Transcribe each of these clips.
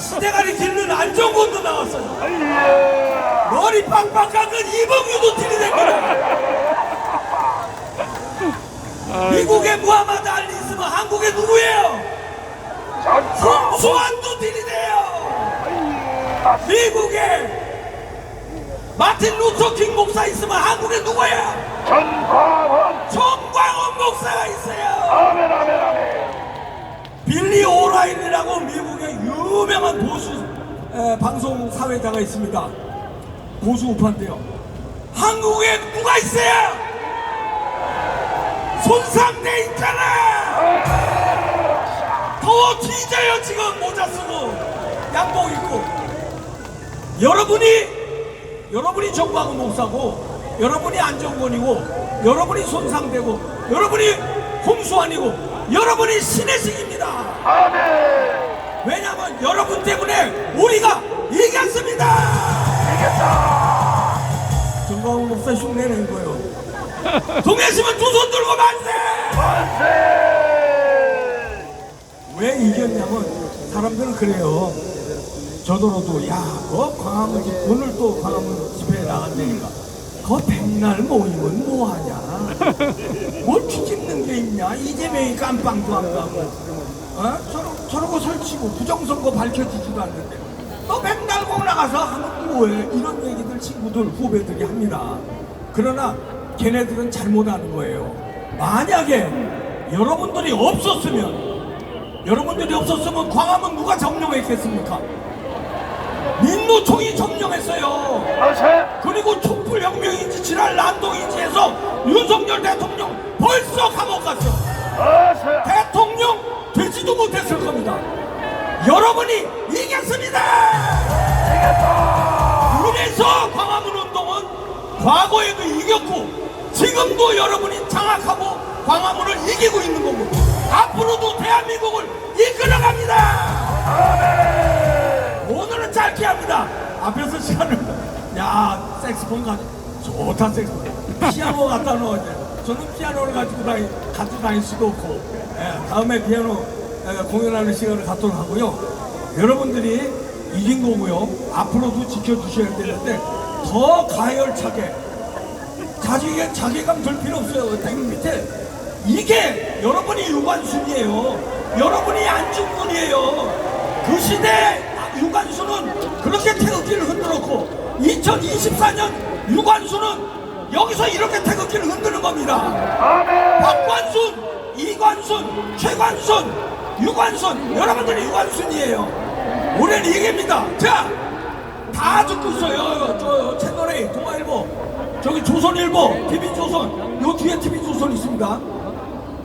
시대가리 길는 안정권도 나왔어요. 머리 빵빵 깎은 이봉규도 들이댑니다. 미국의 무하마드 알리 있으면 한국의 누구예요? 홍수환도 들이대요. 미국의 마틴 루터 킹 목사 있으면 한국의 누구야? 전광훈 정광훈 목사가 있어요. 아멘 아멘 아멘 빌리 오라인이라고 미국의 유명한 보수 에, 방송 사회자가 있습니다. 보수 우파인데요. 한국에 누가 있어요? 손상돼 있잖아. 더워 뒤져요 지금 모자 쓰고 양복 입고. 여러분이 여러분이 정광훈 목사고 여러분이 안정권이고 여러분이 손상되고 여러분이 홍수환이고 여러분이 신의식입니다. 아멘 왜냐하면 여러분 때문에 우리가 이겼습니다. 이겼다 정광훈 목사 흉내낸 거예요. 동해시면 두 손 들고 만세! 만세 왜 이겼냐면 사람들은 그래요. 저더러도 야, 그 광화문 집- 오늘 또 광화문 집회에 나간다니까. 그 백날 모이면 뭐하냐? 뭘 뒤집는 게 있냐? 이재명이 깜빵도 안 가고, 어? 저러, 저러고 설치고 부정선거 밝혀지지도 않는데. 너 백날 꼭 나가서 하면 뭐해? 이런 얘기들 친구들, 후배들이 합니다. 그러나 걔네들은 잘못하는 거예요. 만약에 여러분들이 없었으면 여러분들이 없었으면 광화문 누가 점령했겠습니까? 민노총이 점령했어요. 그리고 촛불혁명인지 지랄 난동인지 해서 윤석열 대통령 벌써 감옥 갔어. 만세 대통령 되지도 못했을 겁니다. 여러분이 이겼습니다. 그래서 광화문 운동은 과거에도 이겼고 지금도 여러분이 장악하고 광화문을 이기고 있는 거고 앞으로도 대한민국을 이끌어갑니다. 오늘은 짧게 합니다. 앞에서 시간을 야 색스폰 가 좋다 색스폰 피아노 갖다 이제 저는 피아노를 가지고 다니 가지고 다닐 수도 없고 예, 다음에 피아노 예, 공연하는 시간을 갖도록 하고요. 여러분들이 이긴 거고요. 앞으로도 지켜주셔야 되는데 더 가열차게 자기 자괴감 들 필요 없어요. 땡 밑에 이게 여러분이 유관순이에요. 여러분이 안중근이에요. 그 시대 유관순은 그렇게 태극기를 흔들었고 2024년 유관순은 여기서 이렇게 태극기를 흔드는 겁니다. 박관순, 이관순, 최관순, 유관순 여러분들이 유관순이에요. 올해는 이깁니다. 자, 다 듣고 있어요. 저 채널A, 동아일보, 저기 조선일보, TV조선, 요 뒤에 TV조선 있습니다.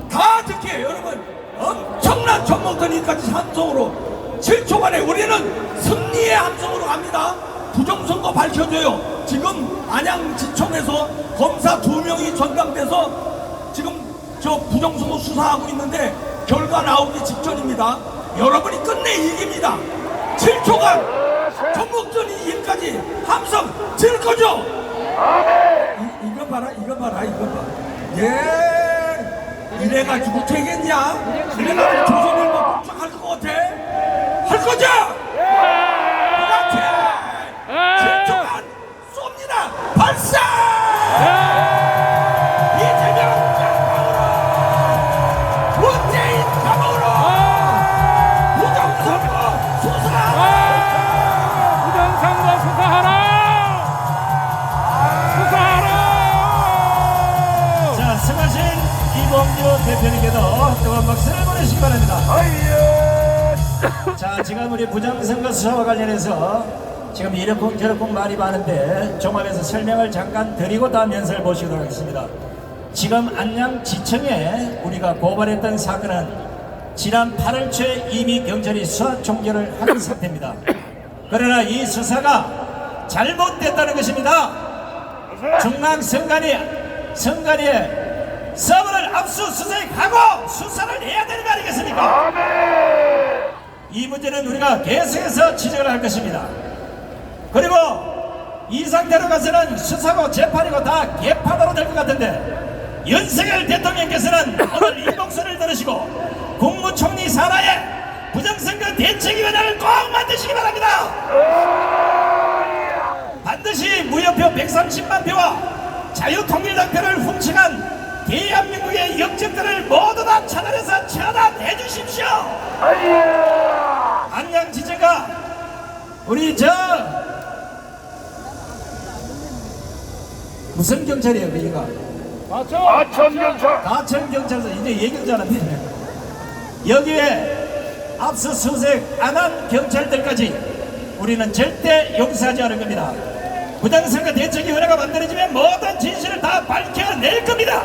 다 듣게 여러분 엄청난 전목더니까지 함성으로 7초 만에 우리는 승리의 함성으로 갑니다. 부정선거 밝혀줘요. 지금 안양지청에서 검사 두 명이 전당돼서 지금 저 부정선거 수사하고 있는데 결과 나오기 직전입니다. 여러분이 끝내 이깁니다. 7초간 전국전 이기까지 함성 칠 거죠? 이, 이거 봐라, 이거 봐라, 이거 봐. 예. 이래가지고 되겠냐? 이래가지고 조선일보 할 것 같아? 할 거죠? 관련해서 지금 이렇고 저렇고 말이 많은데 종합해서 설명을 잠깐 드리고 다음 연설을 보시도록 하겠습니다. 지금 안양지청에 우리가 고발했던 사건은 지난 8월 초에 이미 경찰이 수사 종결을 한 상태입니다. 그러나 이 수사가 잘못됐다는 것입니다. 중앙 선관위 선관위에 서버를 압수수색하고 수사를 해야 되는 거 아니겠습니까? 이 문제는 우리가 계속해서 지적을 할 것입니다. 그리고 이 상태로 가서는 수사고 재판이고 다 개판으로 될 것 같은데 연세열 대통령께서는 오늘 이 목소리를 들으시고 국무총리 산하에 부정선거 대책위원회를 꼭 만드시기 바랍니다. 반드시 무효표 130만 표와 자유통일당 표를 훔치간 대한민국의 역적들을 모두 다 차단해서 처단해 주십시오. 안양 지제가 우리 저 무슨 경찰이에요 여기가 아천 경찰. 가천 경찰서 이제 예경자한테 여기에 앞서 수색 안 한 경찰들까지 우리는 절대 용서하지 않을 겁니다. 부당선거 대책위원회가 만들어지면 모든 진실을 다 밝혀낼 겁니다.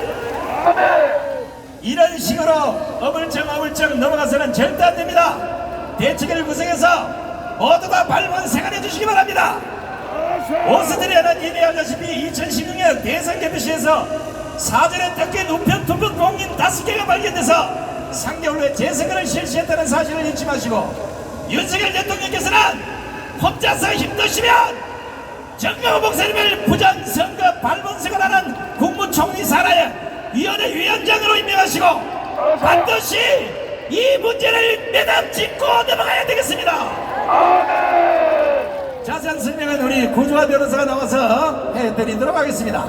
이런 식으로 어물쩡 어물쩡 넘어가서는 절대 안 됩니다. 대책위를 구성해서 모두 다 발본 생활해 주시기 바랍니다. 오스트리아는 이미 알다시피 2016년 대선 개표시에서 사전에 뜯긴 우편 투표 공인 다섯 개가 발견돼서 3개월 후에 재선거를 실시했다는 사실을 잊지 마시고 윤석열 대통령께서는 혼자서 힘드시면 정강 목사님을 부정선거 발본선거라는 국무총리 산하의 위원회 위원장으로 임명하시고 반드시 이 문제를 매담 짓고 넘어가야 되겠습니다. 자세한 설명은 우리 구조화 변호사가 나와서 해드리도록 하겠습니다.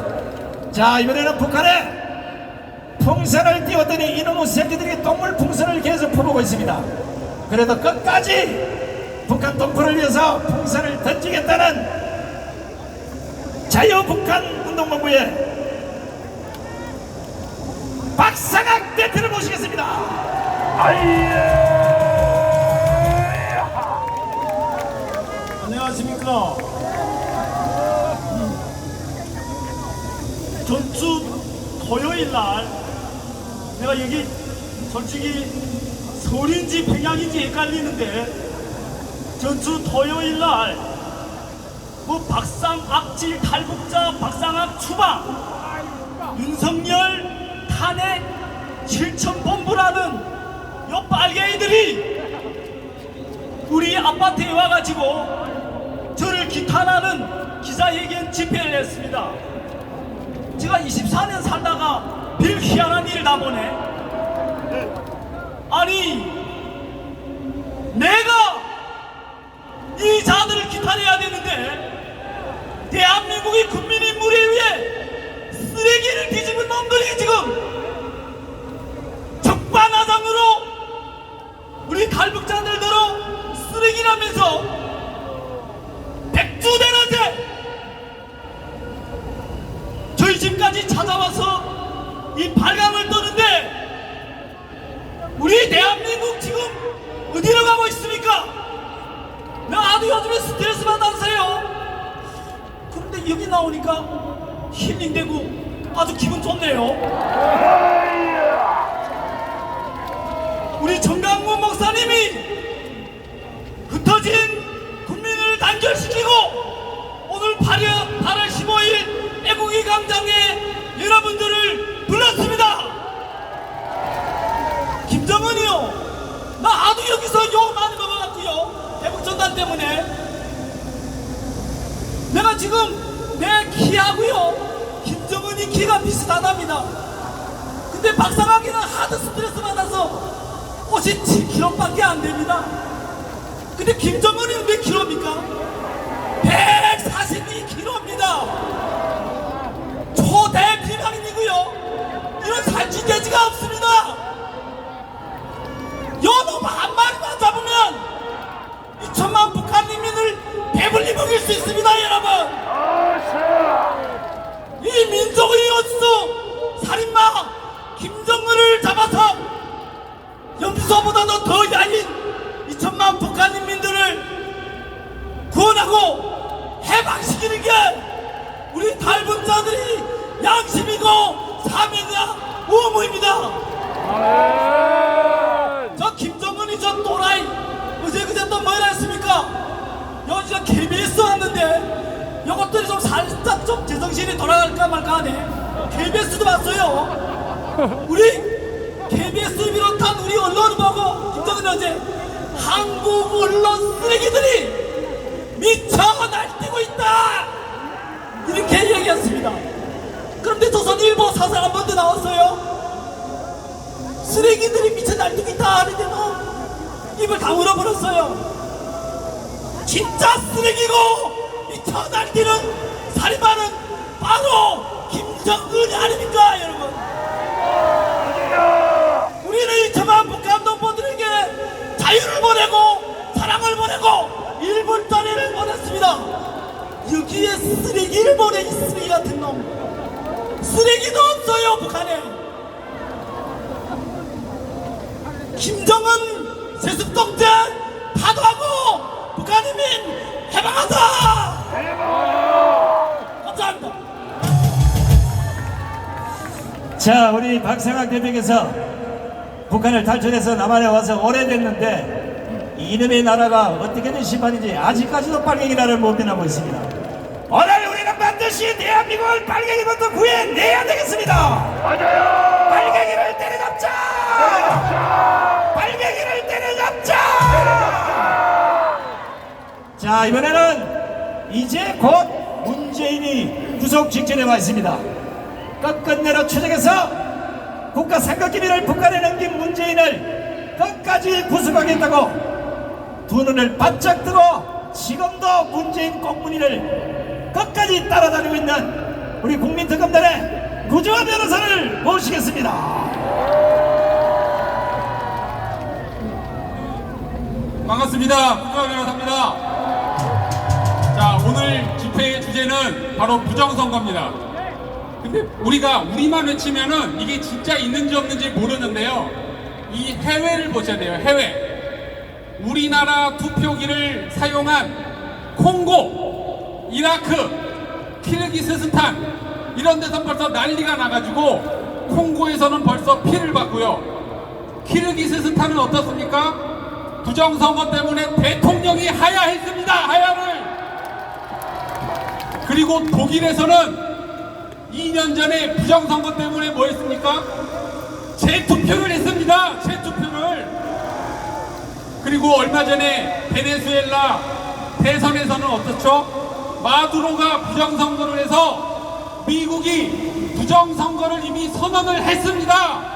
자 이번에는 북한에 풍선을 띄웠더니 이놈의 새끼들이 똥물 풍선을 계속 퍼보고 있습니다. 그래도 끝까지 북한 동포를 위해서 풍선을 던지겠다는 자유북한 운동본부의 박상학 대표를 모시겠습니다. 아이야. 안녕하십니까. 전주 토요일 날 내가 여기 솔직히 서울인지 평양인지 헷갈리는데 전주 토요일 날 뭐 박상 악질 탈북자 박상악 추방 윤석열 탄핵 실천 본부라는 요 빨갱이들이 우리 아파트에 와가지고 저를 기탄하는 기자회견 집회를 했습니다. 제가 24년 살다가 별 희한한 일을 다 보네. 아니, 내가 이 자들을 기탄해야 되는데, 대한민국의 국민의 무리 위에 쓰레기를 뒤집은 놈들이 지금 적반하장으로 우리 탈북자들대로 쓰레기라면서 백주대낮에 저희 집까지 찾아와서 이 발광을 떠는데 우리 대한민국 지금 어디로 가고 있습니까? 나 아주 요즘에 스트레스 받았어요. 여기 나오니까 힐링되고 아주 기분 좋네요. 우리 정강문 목사님이 흩어진 국민을 단결시키고 오늘 8월, 8월 15일 애국의 광장에 여러분들을 불렀습니다. 김정은이요. 나 아도 여기서 욕 많이 먹어갖고요. 대북전단 때문에. 내가 지금 내 키하고요. 김정은이 키가 비슷하답니다. 근데 박상학이는 하도 스트레스 받아서 57kg밖에 안 됩니다. 근데 김정은이 몇 킬로입니까? 142kg입니다. 초대 비만이고요. 이런 살찐 돼지가 없습니다. 요놈 한 마리만 잡으면 2천만 북한 인민을 배불리 먹일 수 있습니다, 여러분. 이 민족의 어수 살인마 김정은을 잡아서 염소보다도 더 야인 2천만 북한 인민들을 구원하고 해방시키는 게 우리 탈북 자들이 양심이고 사명이야 의무입니다. 저 김정은이 저 또라이 어제 그제 또 뭐라 했습니까? 여기 저 KBS 이것들이 좀 살짝 좀 제정신이 돌아갈까 말까 하네. KBS도 봤어요. 우리 KBS 비롯한 우리 언론을 보고 김정은이 어제 한국 언론 쓰레기들이 미쳐 날뛰고 있다! 이렇게 얘기했습니다. 그런데 조선일보 사설 한 번도 나왔어요. 쓰레기들이 미쳐 날뛰고 있다 하는데 뭐 입을 다물어 버렸어요. 진짜 쓰레기고 미쳐 날뛰는 살인마는 바로 김정은이 아닙니까 여러분? 우리는 일차만 북한 동포들에게 자유를 보내고 사랑을 보내고 일본 딸애를 보냈습니다. 여기에 보내 이 쓰레기 같은 놈. 쓰레기도 없어요 북한에. 김정은 세습독재 파도하고 북한인민 해방하자 자, 우리 박상학 대표께서 북한을 탈출해서 남한에 와서 오래됐는데 이놈의 나라가 어떻게 된 심판인지 아직까지도 빨갱이 나라를 못 변하고 있습니다. 오늘 우리는 반드시 대한민국을 빨갱이부터 구해내야 되겠습니다. 맞아요. 빨갱이를 때려잡자! 빨갱이를 때려잡자! 자, 이번에는 이제 곧 문재인이 구속 직전에 와 있습니다. 끝끝내로 추적해서 국가 상급기밀을 북한에 넘긴 문재인을 끝까지 구속하겠다고 두 눈을 바짝 뜨고 지금도 문재인 꽁무니를 끝까지 따라다니고 있는 우리 국민특검단의 구조화 변호사를 모시겠습니다. 반갑습니다. 구조화 변호사입니다. 자, 오늘 집회의 주제는 바로 부정선거입니다. 근데 우리가 우리만 외치면은 이게 진짜 있는지 없는지 모르는데요. 이 해외를 보셔야 돼요. 해외. 우리나라 투표기를 사용한 콩고, 이라크, 키르기스스탄 이런 데서 벌써 난리가 나가지고 콩고에서는 벌써 피를 봤고요. 키르기스스탄은 어떻습니까? 부정선거 때문에 대통령이 하야했습니다. 그리고 독일에서는 2년 전에 부정선거 때문에 뭐 했습니까? 재투표를 했습니다. 재투표를. 그리고 얼마 전에 베네수엘라 대선에서는 어떻죠? 마두로가 부정선거를 해서 미국이 부정선거를 이미 선언을 했습니다.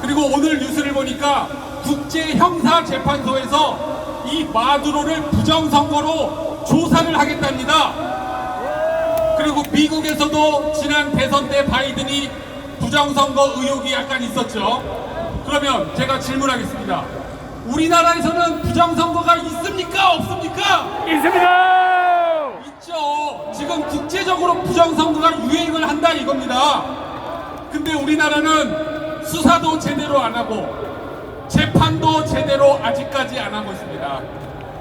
그리고 오늘 뉴스를 보니까 국제형사재판소에서 이 마두로를 부정선거로 조사를 하겠답니다. 그리고 미국에서도 지난 대선 때 바이든이 부정선거 의혹이 약간 있었죠. 그러면 제가 질문하겠습니다. 우리나라에서는 부정선거가 있습니까? 없습니까? 있습니다. 있죠. 지금 국제적으로 부정선거가 유행을 한다 이겁니다. 근데 우리나라는 수사도 제대로 안 하고 재판도 제대로 아직까지 안 하고 있습니다.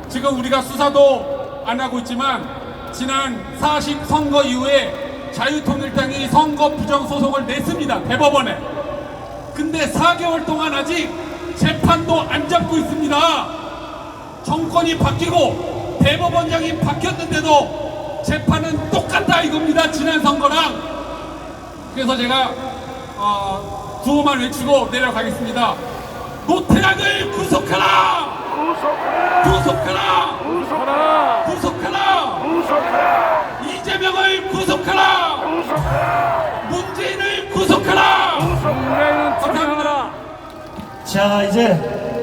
지금 우리가 수사도 안 하고 있지만 지난 40 선거 이후에 자유통일당이 선거 부정 소송을 냈습니다. 대법원에. 근데 4개월 동안 아직 재판도 안 잡고 있습니다. 정권이 바뀌고 대법원장이 바뀌었는데도 재판은 똑같다 이겁니다. 지난 선거랑. 그래서 제가 어, 구호만 외치고 내려가겠습니다. 노태락을 구속하라! 구속하라. 구속하라! 구속하라. 구속하라! 구속하라. 이재명을 구속하라! 구속하라. 문재인을 구속하라! 구속하라. 감사합니다. 자, 이제